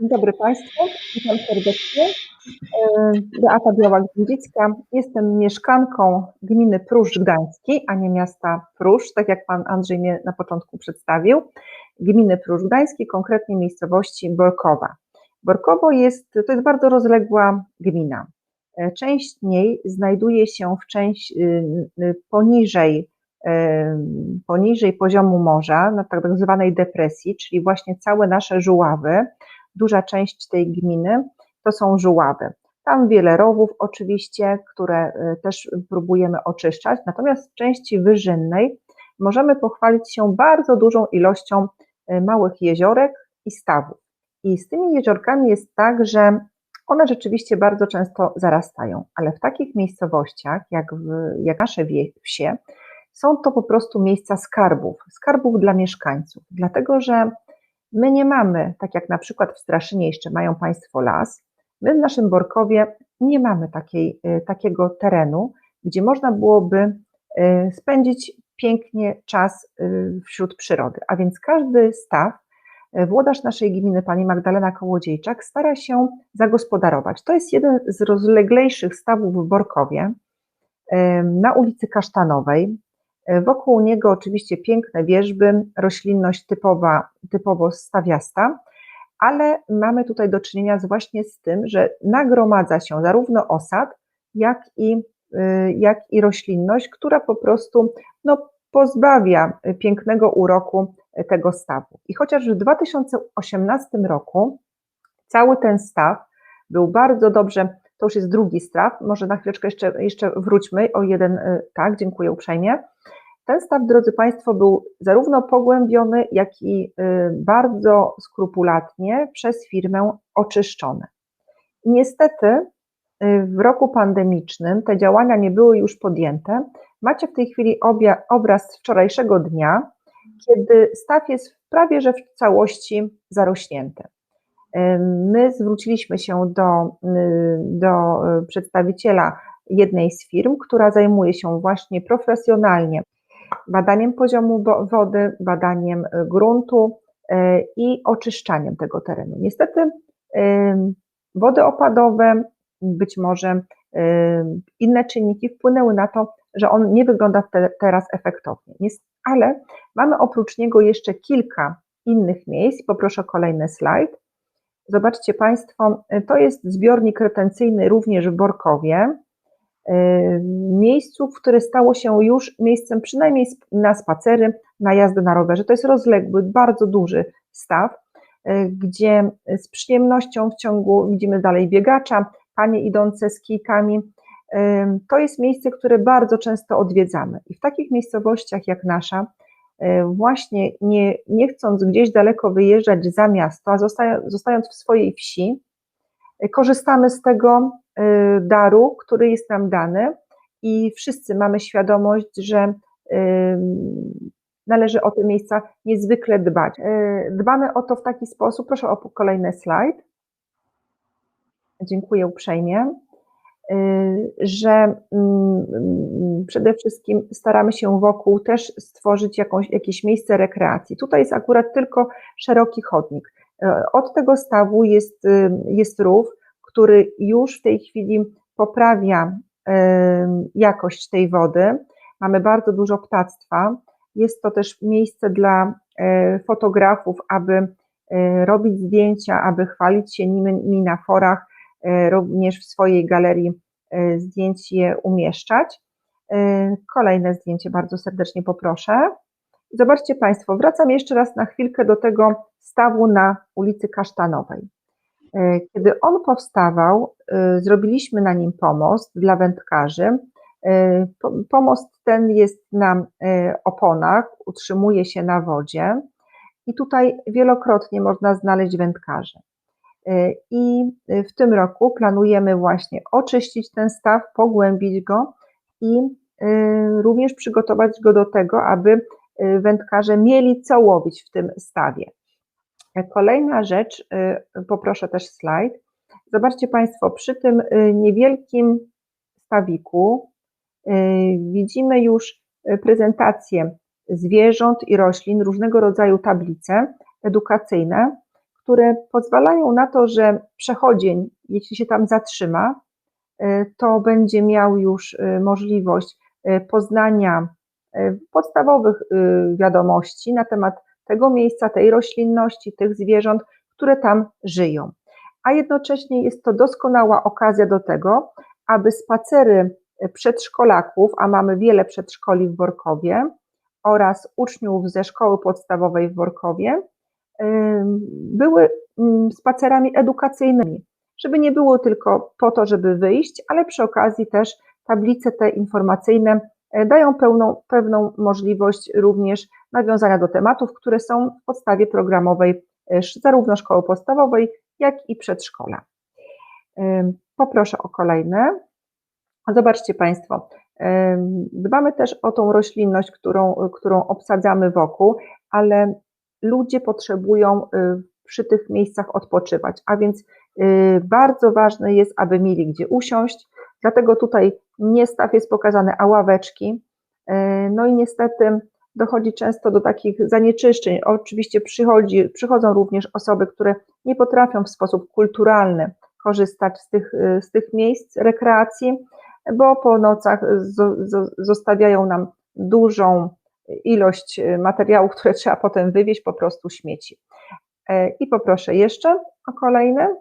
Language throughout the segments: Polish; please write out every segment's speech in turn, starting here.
Dzień dobry Państwu, witam serdecznie. E, Beata Białak-Windzicka. Jestem mieszkanką gminy Pruszcz Gdańskiej, a nie miasta Pruszcz, tak jak Pan Andrzej mnie na początku przedstawił. Gminy Pruszcz Gdańskiej, konkretnie miejscowości Borkowa. Borkowo jest, to jest bardzo rozległa gmina. E, część niej znajduje się w część y, y, poniżej poniżej poziomu morza, na tak zwanej depresji, czyli właśnie całe nasze żuławy, duża część tej gminy to są żuławy. Tam wiele rowów oczywiście, które y, też próbujemy oczyszczać, natomiast w części wyżynnej możemy pochwalić się bardzo dużą ilością y, małych jeziorek i stawów. I z tymi jeziorkami jest tak, że one rzeczywiście bardzo często zarastają, ale w takich miejscowościach jak, w, jak nasze wsie, są to po prostu miejsca skarbów, skarbów dla mieszkańców, dlatego że my nie mamy, tak jak na przykład w Straszynie jeszcze mają Państwo las, my w naszym Borkowie nie mamy takiej, y, takiego terenu, gdzie można byłoby y, spędzić pięknie czas y, wśród przyrody. A więc każdy staw, włodarz naszej gminy, pani Magdalena Kołodziejczak, stara się zagospodarować. To jest jeden z rozleglejszych stawów w Borkowie na ulicy Kasztanowej. Wokół niego oczywiście piękne wieżby, roślinność typowa, typowo stawiasta, ale mamy tutaj do czynienia z właśnie z tym, że nagromadza się zarówno osad, jak i, y, jak i roślinność, która po prostu no, pozbawia pięknego uroku tego stawu. I chociaż w 2018 roku cały ten staw był bardzo dobrze, to już jest drugi staw, może na chwileczkę jeszcze, jeszcze wróćmy o jeden, y, tak, dziękuję uprzejmie. Ten staw, drodzy Państwo, był zarówno pogłębiony, jak i y, bardzo skrupulatnie przez firmę oczyszczony. Niestety y, w roku pandemicznym te działania nie były już podjęte. Macie w tej chwili obja, obraz z wczorajszego dnia, kiedy staw jest prawie że w całości zarośnięty. Y, my zwróciliśmy się do, do przedstawiciela jednej z firm, która zajmuje się właśnie profesjonalnie badaniem poziomu wody, badaniem y, gruntu y, i oczyszczaniem tego terenu. Niestety wody opadowe, być może inne czynniki wpłynęły na to, że on nie wygląda te, teraz efektownie. Ale mamy oprócz niego jeszcze kilka innych miejsc. Poproszę kolejny slajd. Zobaczcie Państwo, to jest zbiornik retencyjny również w Borkowie miejscu, które stało się już miejscem przynajmniej na spacery, na jazdę na rowerze. To jest rozległy, bardzo duży staw, y, gdzie z przyjemnością w ciągu widzimy dalej biegacza, panie idące z kijkami. To jest miejsce, które bardzo często odwiedzamy. I w takich miejscowościach jak nasza, y, właśnie nie, nie chcąc gdzieś daleko wyjeżdżać za miasto, a zostając w swojej wsi, y, korzystamy z tego Y, daru, który jest nam dany i wszyscy mamy świadomość, że należy o te miejsca niezwykle dbać. Dbamy o to w taki sposób, proszę o kolejny slajd. Dziękuję uprzejmie, że mm, przede wszystkim staramy się wokół też stworzyć jakąś, jakieś miejsce rekreacji. Tutaj jest akurat tylko szeroki chodnik. Od tego stawu jest, jest rów, który już w tej chwili poprawia jakość tej wody. Mamy bardzo dużo ptactwa. Jest to też miejsce dla e, fotografów, aby e, robić zdjęcia, aby chwalić się nimi na forach, e, również w swojej galerii zdjęć je umieszczać. Kolejne zdjęcie bardzo serdecznie poproszę. Zobaczcie Państwo, wracam jeszcze raz na chwilkę do tego stawu na ulicy Kasztanowej. E, kiedy on powstawał, e, zrobiliśmy na nim pomost dla wędkarzy. E, pomost ten jest na oponach, utrzymuje się na wodzie i tutaj wielokrotnie można znaleźć wędkarzy. I w tym roku planujemy właśnie oczyścić ten staw, pogłębić go i również przygotować go do tego, aby wędkarze mieli co łowić w tym stawie. Kolejna rzecz, poproszę też slajd. Zobaczcie Państwo, przy tym niewielkim stawiku widzimy już prezentację zwierząt i roślin, różnego rodzaju tablice edukacyjne, które pozwalają na to, że przechodzień, jeśli się tam zatrzyma, y, to będzie miał już y, możliwość y, poznania podstawowych wiadomości na temat tego miejsca, tej roślinności, tych zwierząt, które tam żyją. A jednocześnie jest to doskonała okazja do tego, aby spacery przedszkolaków, a mamy wiele przedszkoli w Workowie, oraz uczniów ze szkoły podstawowej w Workowie, były mm, spacerami edukacyjnymi, żeby nie było tylko po to, żeby wyjść, ale przy okazji też tablice te informacyjne e, dają pełną, pewną możliwość również nawiązania do tematów, które są w podstawie programowej zarówno szkoły podstawowej, jak i przedszkola. Poproszę o kolejne. Zobaczcie Państwo, dbamy też o tą roślinność, którą, którą obsadzamy wokół, ale ludzie potrzebują y, przy tych miejscach odpoczywać, a więc y, bardzo ważne jest, aby mieli gdzie usiąść, dlatego tutaj nie staw jest pokazany, a ławeczki. Y, no i niestety dochodzi często do takich zanieczyszczeń. Oczywiście przychodzi, przychodzą również osoby, które nie potrafią w sposób kulturalny korzystać z tych, z tych miejsc rekreacji, bo po nocach zostawiają nam dużą ilość e, materiałów, które trzeba potem wywieźć, po prostu śmieci. E, I poproszę jeszcze o kolejne.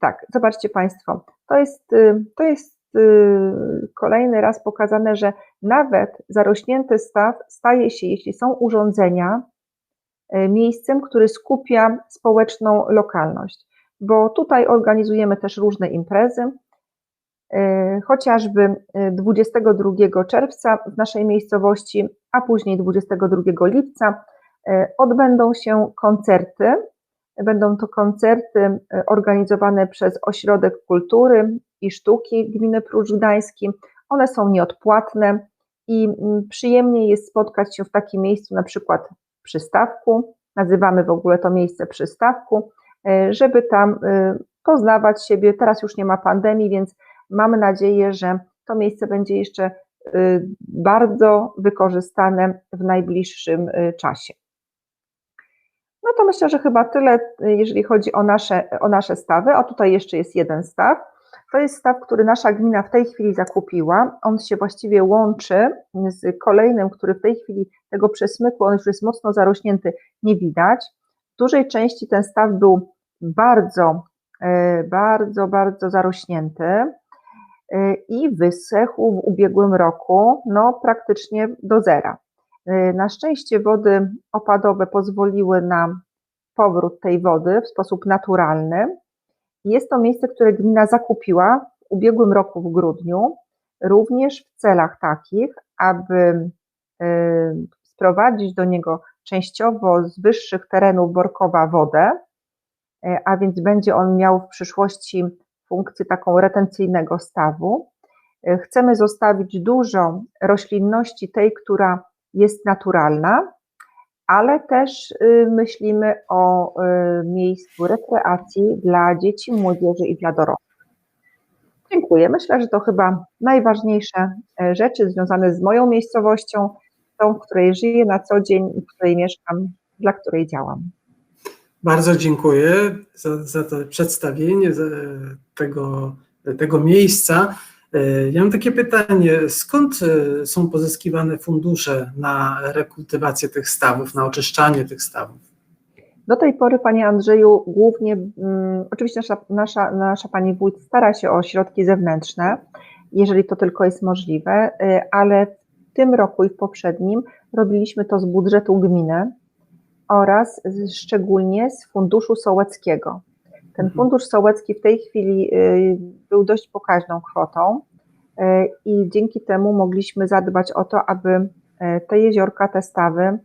Tak, zobaczcie Państwo, to jest, y, to jest y, kolejny raz pokazane, że nawet zarośnięty staw staje się, jeśli są urządzenia, e, miejscem, który skupia społeczną lokalność, bo tutaj organizujemy też różne imprezy, E, chociażby 22 e, czerwca w naszej miejscowości, a później 22 lipca e, odbędą się koncerty. Będą to koncerty organizowane przez Ośrodek Kultury i Sztuki Gminy Prócz Gdański. One są nieodpłatne i przyjemnie jest spotkać się w takim miejscu, na przykład przystawku. Nazywamy w ogóle to miejsce przystawku, żeby tam poznawać siebie. Teraz już nie ma pandemii, więc Mamy nadzieję, że to miejsce będzie jeszcze bardzo wykorzystane w najbliższym y, czasie. No to myślę, że chyba tyle, y, jeżeli chodzi o nasze, o nasze stawy. O tutaj jeszcze jest jeden staw. To jest staw, który nasza gmina w tej chwili zakupiła. On się właściwie łączy z kolejnym, który w tej chwili tego przesmyku, on już jest mocno zarośnięty, nie widać. W dużej części ten staw był bardzo, bardzo, bardzo zarośnięty i wysechł w ubiegłym roku no, praktycznie do zera. Y, na szczęście wody opadowe pozwoliły na powrót tej wody w sposób naturalny. Jest to miejsce, które gmina zakupiła w ubiegłym roku w grudniu, również w celach takich, aby y, sprowadzić do niego częściowo z wyższych terenów Borkowa wodę, y, a więc będzie on miał w przyszłości funkcję taką retencyjnego stawu. E, chcemy zostawić dużo roślinności, tej, która jest naturalna, ale też y, myślimy o y, miejscu rekreacji dla dzieci, młodzieży i dla dorosłych. Dziękuję. Myślę, że to chyba najważniejsze e, rzeczy związane z moją miejscowością, tą, w której żyję na co dzień w której mieszkam, dla której działam. Bardzo dziękuję za, za to przedstawienie tego, tego miejsca. E, ja mam takie pytanie, skąd e, są pozyskiwane fundusze na rekultywację tych stawów, na oczyszczanie tych stawów? Do tej pory, Panie Andrzeju, głównie, um, oczywiście nasza, nasza, nasza Pani Wójt stara się o środki zewnętrzne, jeżeli to tylko jest możliwe, e, ale w tym roku i w poprzednim robiliśmy to z budżetu gminy, oraz szczególnie z Funduszu Sołeckiego. Ten mhm. Fundusz Sołecki w tej chwili y, był dość pokaźną kwotą y, i dzięki temu mogliśmy zadbać o to, aby y, te jeziorka, te stawy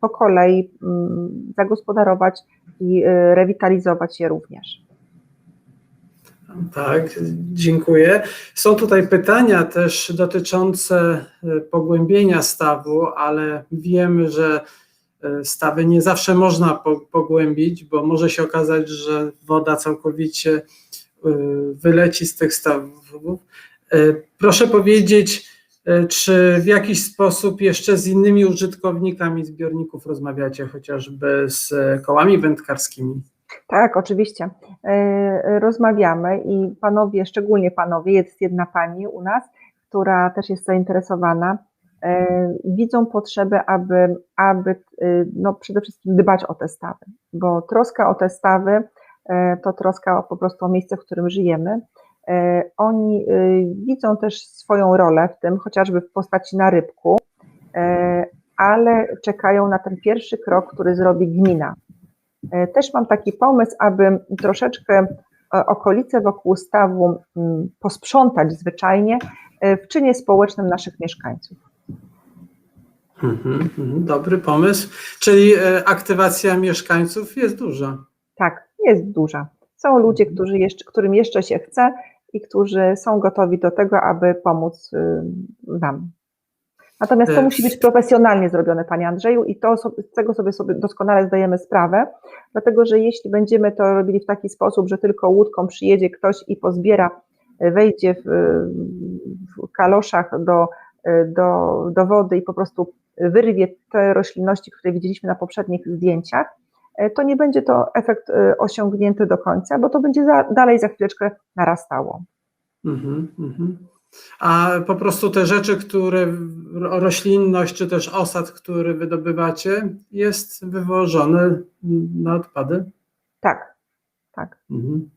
po kolei mm, zagospodarować i rewitalizować je również. Tak, dziękuję. Są tutaj pytania też dotyczące pogłębienia stawu, ale wiemy, że stawy nie zawsze można pogłębić, bo może się okazać, że woda całkowicie e, wyleci z tych stawów. E, proszę powiedzieć, Czy w jakiś sposób jeszcze z innymi użytkownikami zbiorników rozmawiacie, chociażby z kołami wędkarskimi? Tak, oczywiście. Rozmawiamy i panowie, szczególnie panowie, jest jedna pani u nas, która też jest zainteresowana, widzą potrzebę, aby, aby e, no przede wszystkim dbać o te stawy, bo troska o te stawy e, to troska po prostu o miejsce, w którym żyjemy. E, Oni e, widzą też swoją rolę w tym, chociażby w postaci narybku, e, ale czekają na ten pierwszy krok, który zrobi gmina. E, Też mam taki pomysł, aby troszeczkę e, okolice wokół stawu mm, posprzątać zwyczajnie e, w czynie społecznym naszych mieszkańców. Mhm, mhm, Dobry pomysł. Czyli e, aktywacja mieszkańców jest duża. Tak, jest duża. Są ludzie, którzy jeszcze, którym jeszcze się chce i którzy są gotowi do tego, aby pomóc y, nam. Natomiast to E, musi być profesjonalnie zrobione, Panie Andrzeju, i to, z tego sobie, sobie doskonale zdajemy sprawę, dlatego że jeśli będziemy to robili w taki sposób, że tylko łódką przyjedzie ktoś i pozbiera, y, wejdzie w, w kaloszach do, do, do wody i po prostu wyrwie te roślinności, które widzieliśmy na poprzednich zdjęciach, y, to nie będzie to efekt y, osiągnięty do końca, bo to będzie za, dalej za chwileczkę narastało. Mhm, mhm. A po prostu te rzeczy, które, ro- roślinność czy też osad, który wydobywacie, jest wywożony na odpady? Tak, tak. Mhm.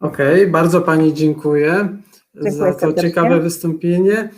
Okej, bardzo Pani dziękuję Dziękuję za to serdecznie. ciekawe wystąpienie.